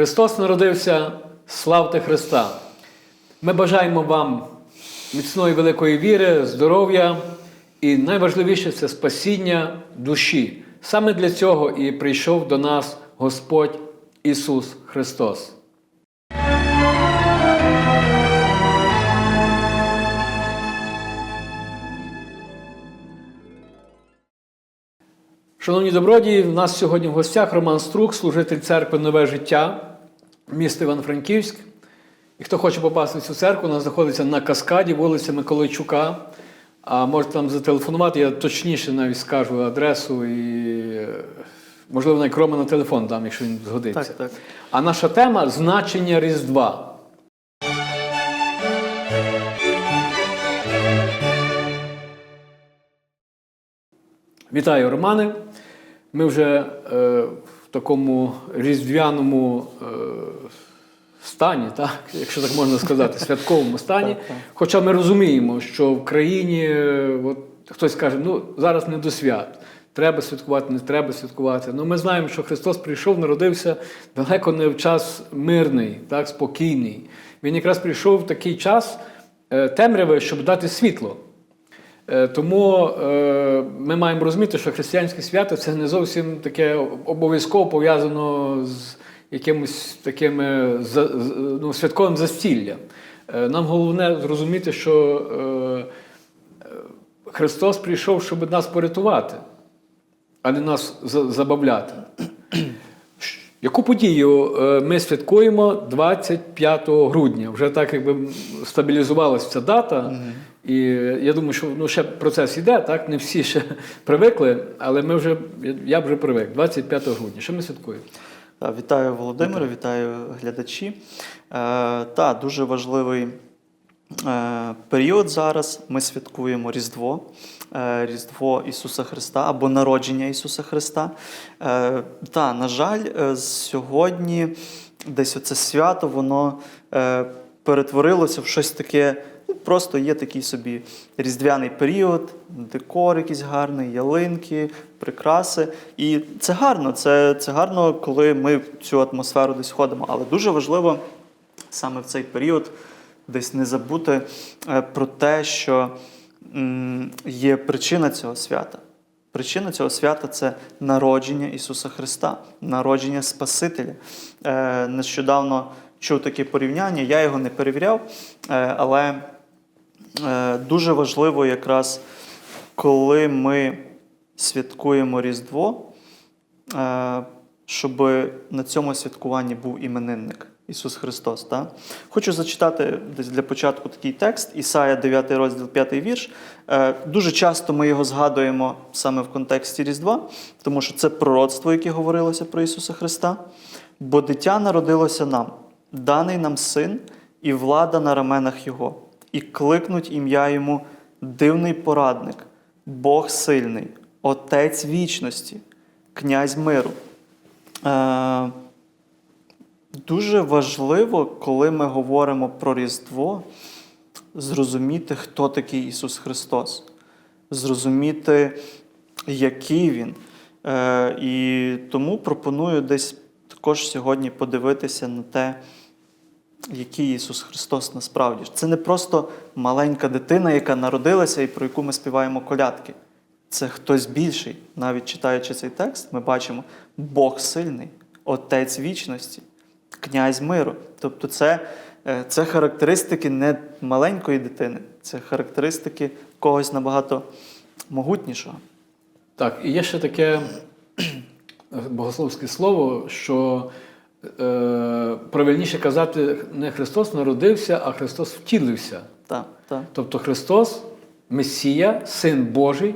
Христос народився, славте Христа! Ми бажаємо вам міцної великої віри, здоров'я і найважливіше це спасіння душі. Саме для цього і прийшов до нас Господь Ісус Христос. Шановні добродії, в нас сьогодні в гостях Роман Струк, служитель церкви Нове життя, місто Івано-Франківськ. І хто хоче попасти в цю церкву, вона знаходиться на каскаді, вулиця Миколайчука. А можете там зателефонувати, я точніше навіть скажу адресу і, можливо, навіть Рома на телефон дам, якщо він згодиться. Так, так. А наша тема значення Різдва. Вітаю, Романе. Ми вже е, такому різдвяному е, стані, так? якщо так можна сказати, святковому стані. Хоча ми розуміємо, що в країні е, от, хтось каже, ну зараз не до свят. Треба святкувати, не треба святкувати. Ну, ми знаємо, що Христос прийшов, народився далеко не в час мирний, так, спокійний. Він якраз прийшов в такий час е, темряви, щоб дати світло. Е, Тому е, ми маємо розуміти, що християнське свято це не зовсім таке обов'язково пов'язано з якимось таким е, ну, святковим застіллям. Нам головне зрозуміти, що Христос прийшов, щоб нас порятувати, а не нас забавляти. Яку подію ми святкуємо 25 грудня? Вже так якби стабілізувалася ця дата. І я думаю, що ну, ще процес йде, так? Не всі ще привикли, але ми вже, я вже привик. 25 грудня. Що ми святкуємо? Вітаю Володимире, вітаю глядачі. Е, та, дуже важливий е, період зараз. Ми святкуємо Різдво, е, Різдво Ісуса Христа або народження Ісуса Христа. Е, та, на жаль, е, сьогодні десь оце свято, воно е, перетворилося в щось таке. Ну, Просто є такий собі різдвяний період, декор якийсь гарний, ялинки, прикраси. І це гарно, це, це гарно, коли ми в цю атмосферу десь ходимо. Але дуже важливо саме в цей період десь не забути е, про те, що є причина цього свята. Причина цього свята це народження Ісуса Христа, народження Спасителя. Е, нещодавно чув таке порівняння, я його не перевіряв, е, але дуже важливо якраз, коли ми святкуємо Різдво, е, щоб на цьому святкуванні був іменинник Ісус Христос. Та? Хочу зачитати десь для початку такий текст, Ісая 9 розділ 5 вірш. Е, Дуже часто ми його згадуємо саме в контексті Різдва, тому що це пророцтво, яке говорилося про Ісуса Христа. Бо дитя народилося нам, даний нам син, і влада на раменах Його, і кликнуть ім'я йому дивний порадник, Бог сильний, Отець вічності, князь миру. Е, Дуже важливо, коли ми говоримо про Різдво, зрозуміти, хто такий Ісус Христос, зрозуміти, який Він. Е, і тому пропоную десь також сьогодні подивитися на те, який Ісус Христос насправді. Це не просто маленька дитина, яка народилася і про яку ми співаємо колядки. Це хтось більший. Навіть читаючи цей текст, ми бачимо Бог сильний, Отець вічності, князь миру. Тобто, це, е, це характеристики не маленької дитини, це характеристики когось набагато могутнішого. Так, і є ще таке богословське слово, що правильніше казати, не Христос народився, а Христос втілився. Так, так. Тобто Христос, Месія, Син Божий,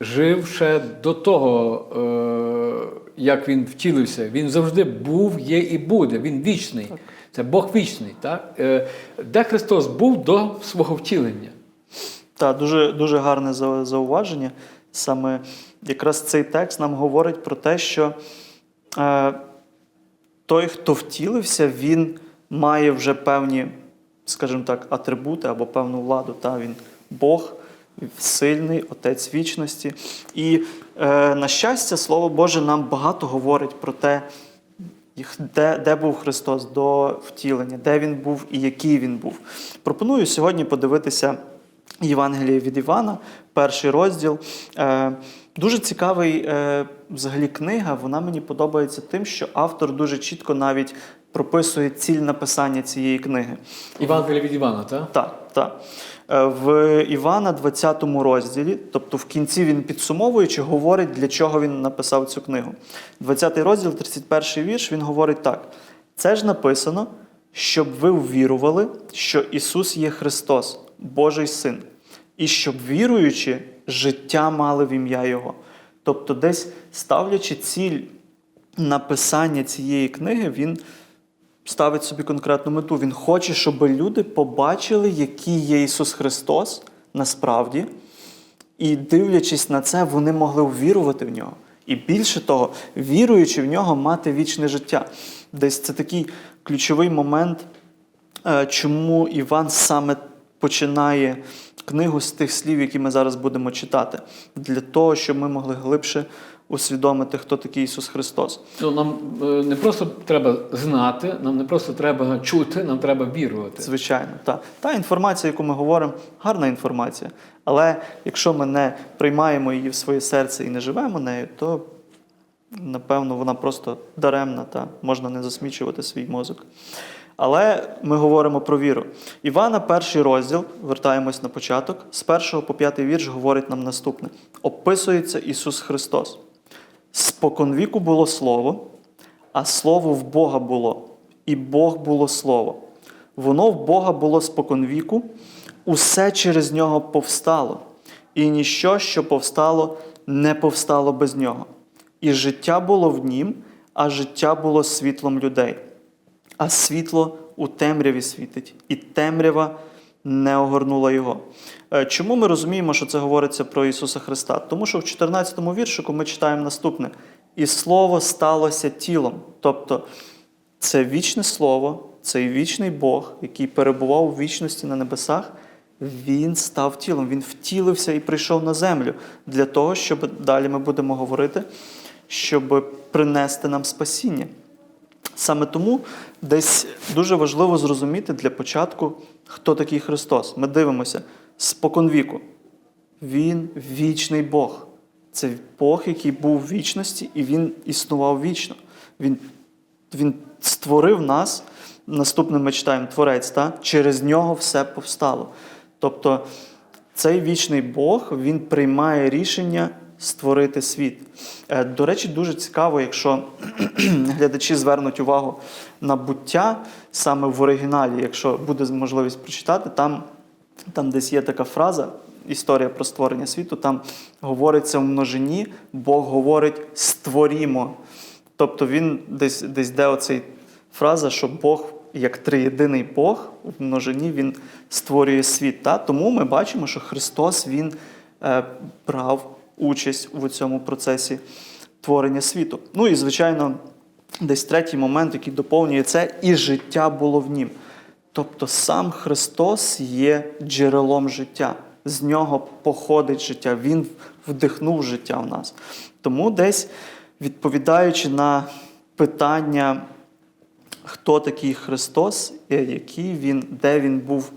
жив ще до того, е, як Він втілився. Він завжди був, є і буде. Він вічний. Це Бог вічний. Так? Е, де Христос був до свого втілення? Так, дуже, дуже гарне зауваження. Саме якраз цей текст нам говорить про те, що е, той, хто втілився, він має вже певні, скажімо так, атрибути або певну владу. Та? Він Бог, сильний, Отець вічності. І, е, на щастя, Слово Боже нам багато говорить про те, де, де був Христос до втілення, де він був і який він був. Пропоную сьогодні подивитися Євангеліє від Івана, перший розділ. Е, Дуже цікавий е, взагалі книга. Вона мені подобається тим, що автор дуже чітко навіть прописує ціль написання цієї книги. Івангелія від Івана, так? Так, так. Е, В Івана 20 розділі, тобто в кінці він підсумовуючи, говорить, для чого він написав цю книгу. 20 розділ, 31 вірш, він говорить так: це ж написано, щоб ви ввірували, що Ісус є Христос, Божий Син, і щоб віруючи, життя мали в ім'я Його. Тобто, десь ставлячи ціль написання цієї книги, він ставить собі конкретну мету. Він хоче, щоб люди побачили, який є Ісус Христос насправді, і дивлячись на це, вони могли увірувати в нього. І більше того, віруючи в нього, мати вічне життя. Десь це такий ключовий момент, е, чому Іван саме починає книгу з тих слів, які ми зараз будемо читати, для того, щоб ми могли глибше усвідомити, хто такий Ісус Христос. Ну, нам е, не просто треба знати, нам не просто треба чути, нам треба вірувати. Звичайно, та. та інформація, яку ми говоримо, гарна інформація. Але якщо ми не приймаємо її в своє серце і не живемо нею, то напевно вона просто даремна та можна не засмічувати свій мозок. Але ми говоримо про віру. Івана, перший розділ, вертаємось на початок, з першого по п'ятий вірш говорить нам наступне: описується Ісус Христос. Споконвіку було Слово, а Слово в Бога було, і Бог було Слово. Воно в Бога було споконвіку, усе через нього повстало, і ніщо, що повстало, не повстало без нього. І життя було в нім, а життя було світлом людей. А світло у темряві світить, і темрява не огорнула його. Е, Чому ми розуміємо, що це говориться про Ісуса Христа? Тому що в 14 му віршику ми читаємо наступне: і Слово сталося тілом. Тобто це вічне Слово, цей вічний Бог, який перебував у вічності на небесах, він став тілом, він втілився і прийшов на землю для того, щоб далі ми будемо говорити, щоб принести нам спасіння. Саме тому десь дуже важливо зрозуміти для початку, хто такий Христос. Ми дивимося споконвіку. Він вічний Бог. Це Бог, який був в вічності, і Він існував вічно. Він, він створив нас. Наступним ми читаємо Творець, та? через нього все повстало. Тобто цей вічний Бог він приймає рішення створити світ. Е, До речі, дуже цікаво, якщо глядачі звернуть увагу на буття саме в оригіналі, якщо буде можливість прочитати, там, там десь є така фраза. Історія про створення світу, там говориться в множині, Бог говорить створімо. Тобто він десь десь де оцей фраза, що Бог, як триєдиний Бог, в множині він створює світ. Та? Тому ми бачимо, що Христос Він е, брав участь у цьому процесі творення світу. Ну і, звичайно, десь третій момент, який доповнює це, і життя було в нім. Тобто сам Христос є джерелом життя, з нього походить життя, Він вдихнув життя в нас. Тому десь відповідаючи на питання, хто такий Христос, е, який він, де він був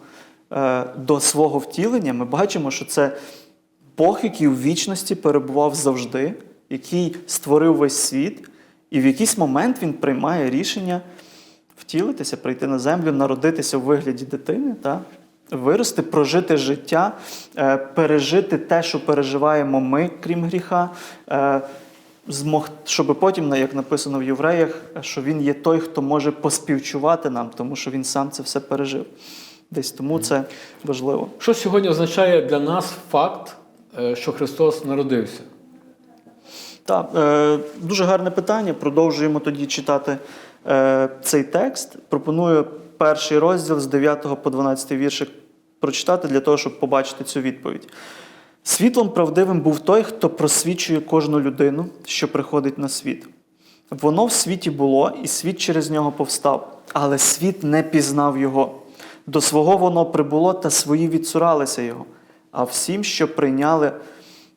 е, до свого втілення, ми бачимо, що це Бог, який у вічності перебував завжди, який створив весь світ, і в якийсь момент він приймає рішення втілитися, прийти на землю, народитися в вигляді дитини, та? вирости, прожити життя, е, пережити те, що переживаємо ми, крім гріха, е, щоб потім, як написано в євреях, що він є той, хто може поспівчувати нам, тому що він сам це все пережив. Десь тому це важливо. Що сьогодні означає для нас факт, що Христос народився? Так, е, дуже гарне питання. Продовжуємо тоді читати е, цей текст. Пропоную перший розділ з 9 по 12 віршик прочитати для того, щоб побачити цю відповідь. Світлом правдивим був той, хто просвічує кожну людину, що приходить на світ. Воно в світі було, і світ через нього повстав, але світ не пізнав його. До свого воно прибуло, та свої відсуралися його. А всім, що прийняли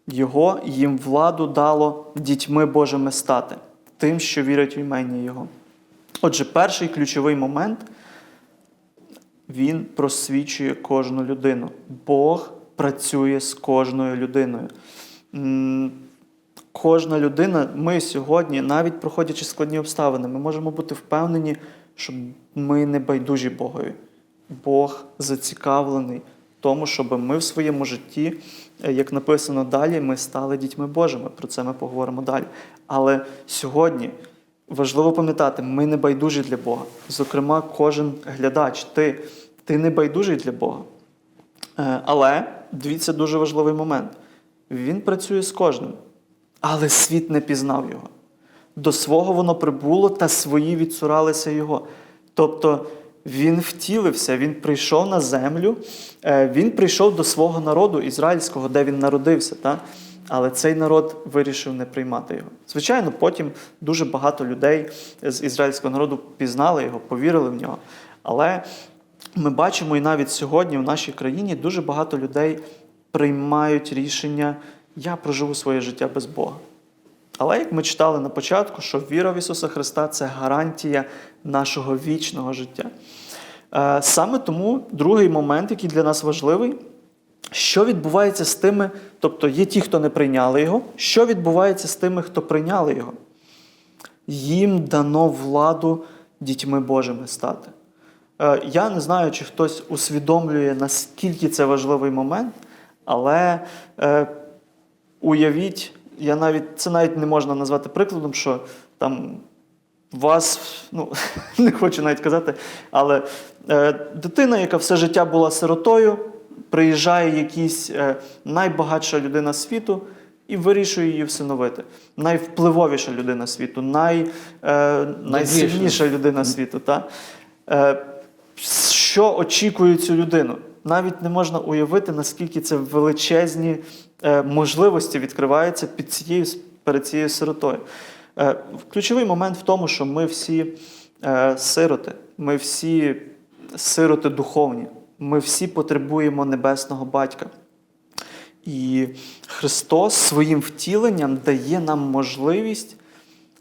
його, їм владу дало дітьми Божими стати, тим, що вірять в імення Його. Отже, перший ключовий момент він просвічує кожну людину. Бог працює з кожною людиною. Кожна людина, ми сьогодні, навіть проходячи складні обставини, ми можемо бути впевнені, що ми не байдужі Богові. Бог зацікавлений тому, щоб ми в своєму житті, е, як написано далі, ми стали дітьми Божими. Про це ми поговоримо далі. Але сьогодні важливо пам'ятати, ми не байдужі для Бога. Зокрема, кожен глядач, ти, ти не байдужий для Бога. Е, Але дивіться дуже важливий момент. Він працює з кожним, але світ не пізнав його. До свого воно прибуло, та свої відсуралися його. Тобто він втілився, він прийшов на землю, е, він прийшов до свого народу ізраїльського, де він народився. Та? Але цей народ вирішив не приймати його. Звичайно, потім дуже багато людей з ізраїльського народу пізнали його, повірили в нього. Але ми бачимо і навіть сьогодні в нашій країні дуже багато людей приймають рішення: я проживу своє життя без Бога. Але як ми читали на початку, що віра в Ісуса Христа це гарантія нашого вічного життя. Е, Саме тому другий момент, який для нас важливий, що відбувається з тими, тобто є ті, хто не прийняли його, що відбувається з тими, хто прийняли його? Їм дано владу дітьми Божими стати. Е, Я не знаю, чи хтось усвідомлює, наскільки це важливий момент, але е, уявіть, я навіть, це навіть не можна назвати прикладом, що там вас, ну, не хочу навіть казати, але е, дитина, яка все життя була сиротою, приїжджає якийсь е, найбагатша людина світу і вирішує її всиновити. Найвпливовіша людина світу, най, е, найсильніша людина світу. Та? Е, що очікує цю людину? Навіть не можна уявити, наскільки це величезні можливості відкриваються під цією, перед цією сиротою. Е, ключовий момент в тому, що ми всі е, сироти, ми всі сироти духовні, ми всі потребуємо небесного батька. І Христос своїм втіленням дає нам можливість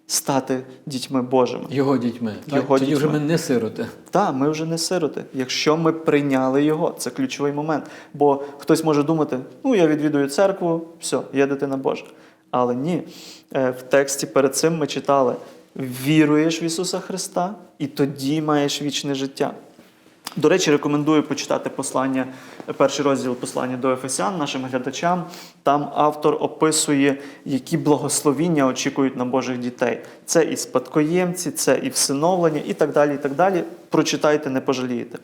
стати дітьми Божими. Його дітьми. Так? Його Тоді вже ми не сироти. Так, ми вже не сироти. Якщо ми прийняли його, це ключовий момент. Бо хтось може думати, ну я відвідую церкву, все, я дитина Божа. Але ні. Е, В тексті перед цим ми читали: віруєш в Ісуса Христа, і тоді маєш вічне життя. До речі, рекомендую почитати послання, перший розділ послання до Ефесян нашим глядачам. Там автор описує, які благословіння очікують на Божих дітей. Це і спадкоємці, це і всиновлення, і так далі. і так далі. Прочитайте, не пожалієте.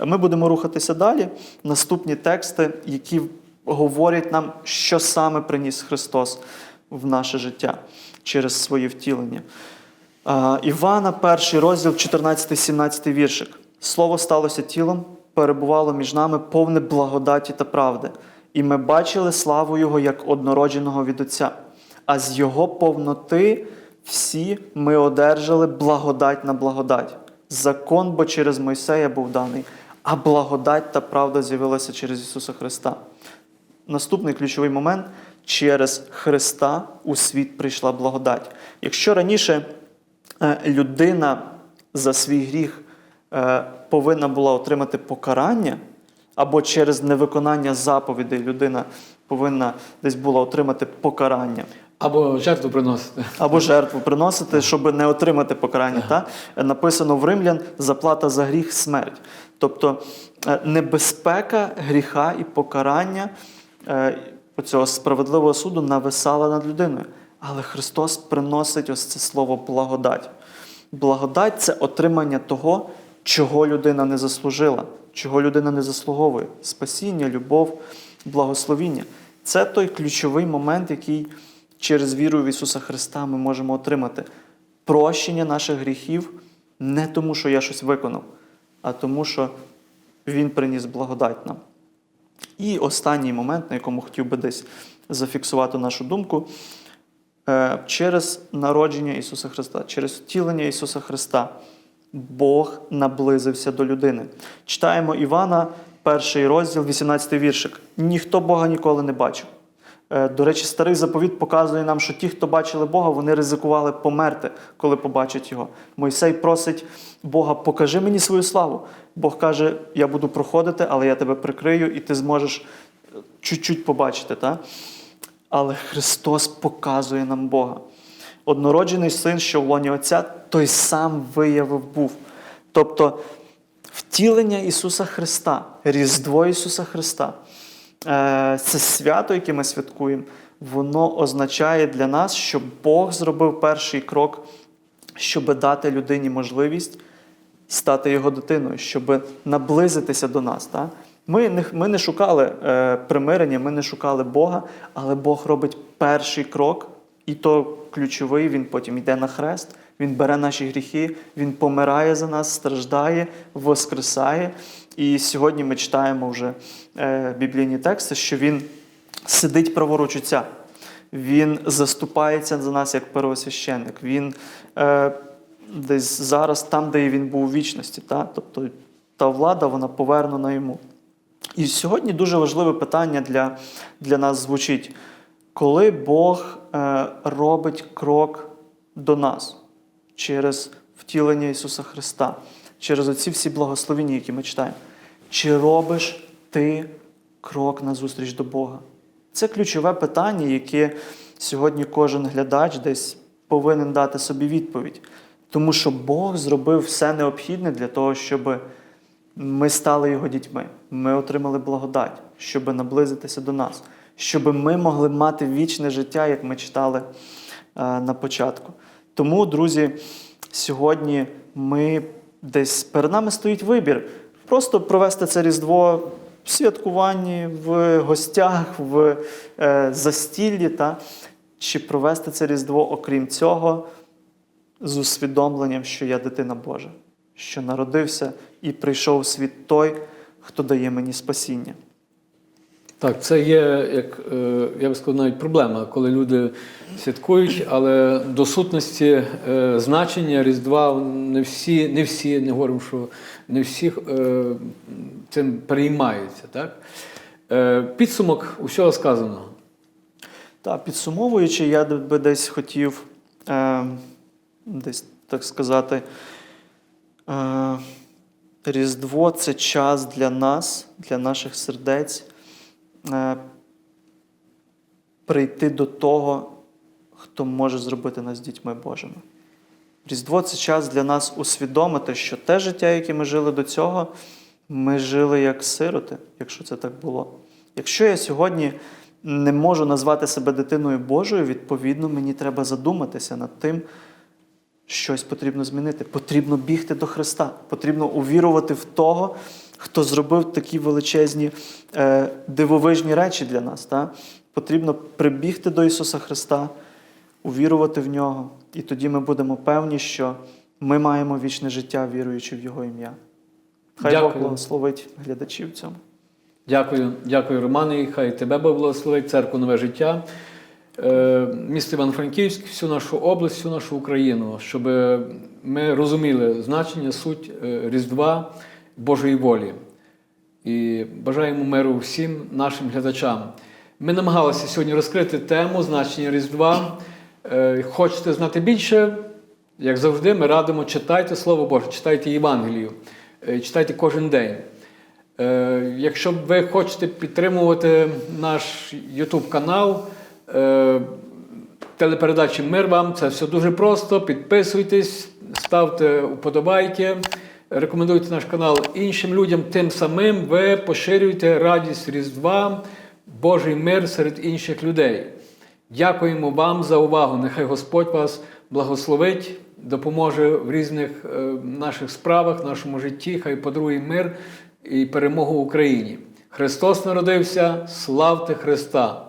Ми будемо рухатися далі. Наступні тексти, які говорять нам, що саме приніс Христос в наше життя через своє втілення. Івана, перший розділ, 14-17 віршик. Слово сталося тілом, перебувало між нами повне благодаті та правди. І ми бачили славу Його як однородженого від Отця. А з Його повноти всі ми одержали благодать на благодать. Закон, бо через Мойсея був даний, а благодать та правда з'явилася через Ісуса Христа. Наступний ключовий момент через Христа у світ прийшла благодать. Якщо раніше е, людина за свій гріх повинна була отримати покарання, або через невиконання заповідей людина повинна десь була отримати покарання. Або жертву приносити. Або жертву приносити, щоб не отримати покарання. Та? Написано в римлян заплата за гріх смерть. Тобто е, небезпека гріха і покарання е, цього справедливого суду нависала над людиною. Але Христос приносить ось це слово благодать. Благодать це отримання того, чого людина не заслужила, чого людина не заслуговує. Спасіння, любов, благословіння. Це той ключовий момент, який через віру в Ісуса Христа ми можемо отримати. Прощення наших гріхів не тому, що я щось виконав, а тому, що Він приніс благодать нам. І останній момент, на якому хотів би десь зафіксувати нашу думку, е, через народження Ісуса Христа, через втілення Ісуса Христа, Бог наблизився до людини. Читаємо Івана, перший розділ, 18 віршик. Ніхто Бога ніколи не бачив. Е, До речі, старий заповіт показує нам, що ті, хто бачили Бога, вони ризикували померти, коли побачать його. Мойсей просить Бога, покажи мені свою славу. Бог каже: Я буду проходити, але я тебе прикрию, і ти зможеш е, чуть-чуть побачити. Та? Але Христос показує нам Бога. Однороджений син, що в лоні Отця, той сам виявив був. Тобто втілення Ісуса Христа, Різдво Ісуса Христа, е, це свято, яке ми святкуємо, воно означає для нас, що Бог зробив перший крок, щоб дати людині можливість стати його дитиною, щоб наблизитися до нас. Так? Ми, не, ми не шукали е, примирення, ми не шукали Бога, але Бог робить перший крок, і то ключовий, він потім йде на хрест, він бере наші гріхи, він помирає за нас, страждає, воскресає. І сьогодні ми читаємо вже е, біблійні тексти, що він сидить праворуч Отця. Він заступається за нас як первосвященник. Він е, десь зараз там, де він був у вічності. Та? Тобто та влада вона повернена йому. І сьогодні дуже важливе питання для, для нас звучить: коли Бог е, робить крок до нас через втілення Ісуса Христа, через оці всі благословення, які ми читаємо, чи робиш ти крок назустріч до Бога? Це ключове питання, яке сьогодні кожен глядач десь повинен дати собі відповідь. Тому що Бог зробив все необхідне для того, щоб ми стали його дітьми, ми отримали благодать, щоб наблизитися до нас, щоб ми могли мати вічне життя, як ми читали е, на початку. Тому, друзі, сьогодні ми десь перед нами стоїть вибір. Просто провести це Різдво в святкуванні, в гостях, в е, застіллі, та? чи провести це Різдво, окрім цього, з усвідомленням, що я дитина Божа, що народився і прийшов у світ той, хто дає мені спасіння. Так, це є, як е, я би сказав, навіть проблема, коли люди святкують, але до сутності е, значення Різдва не всі, не всі, не говоримо, що не всі е, цим переймаються. Так? Підсумок усього сказаного. Та, підсумовуючи, я би десь хотів десь так сказати, Різдво це час для нас, для наших сердець, прийти до того, хто може зробити нас дітьми Божими. Різдво це час для нас усвідомити, що те життя, яке ми жили до цього, ми жили як сироти, якщо це так було. Якщо я сьогодні не можу назвати себе дитиною Божою, відповідно, мені треба задуматися над тим, щось потрібно змінити. Потрібно бігти до Христа, потрібно увірувати в того, хто зробив такі величезні е, дивовижні речі для нас. Та? Потрібно прибігти до Ісуса Христа, увірувати в нього, і тоді ми будемо певні, що ми маємо вічне життя, віруючи в Його ім'я. Хай Бог благословить глядачів в цьому. Дякую, дякую, Романе. і Хай тебе Бог благословить, церкву нове життя. Е, Місто Івано-Франківськ, всю нашу область, всю нашу Україну, щоб ми розуміли значення, суть е, Різдва Божої волі. І бажаємо миру всім нашим глядачам. Ми намагалися сьогодні розкрити тему значення Різдва. Е, Хочете знати більше? Як завжди, ми радимо читайте Слово Боже, читайте Євангелію, е, читайте кожен день. Е, Якщо ви хочете підтримувати наш YouTube канал, телепередачі Мир вам, це все дуже просто. Підписуйтесь, ставте вподобайки, рекомендуйте наш канал іншим людям. Тим самим ви поширюєте радість Різдва, Божий мир серед інших людей. Дякуємо вам за увагу. Нехай Господь вас благословить, допоможе в різних е, наших справах, нашому житті. Хай подарує мир і перемогу Україні. Христос народився, славте Христа!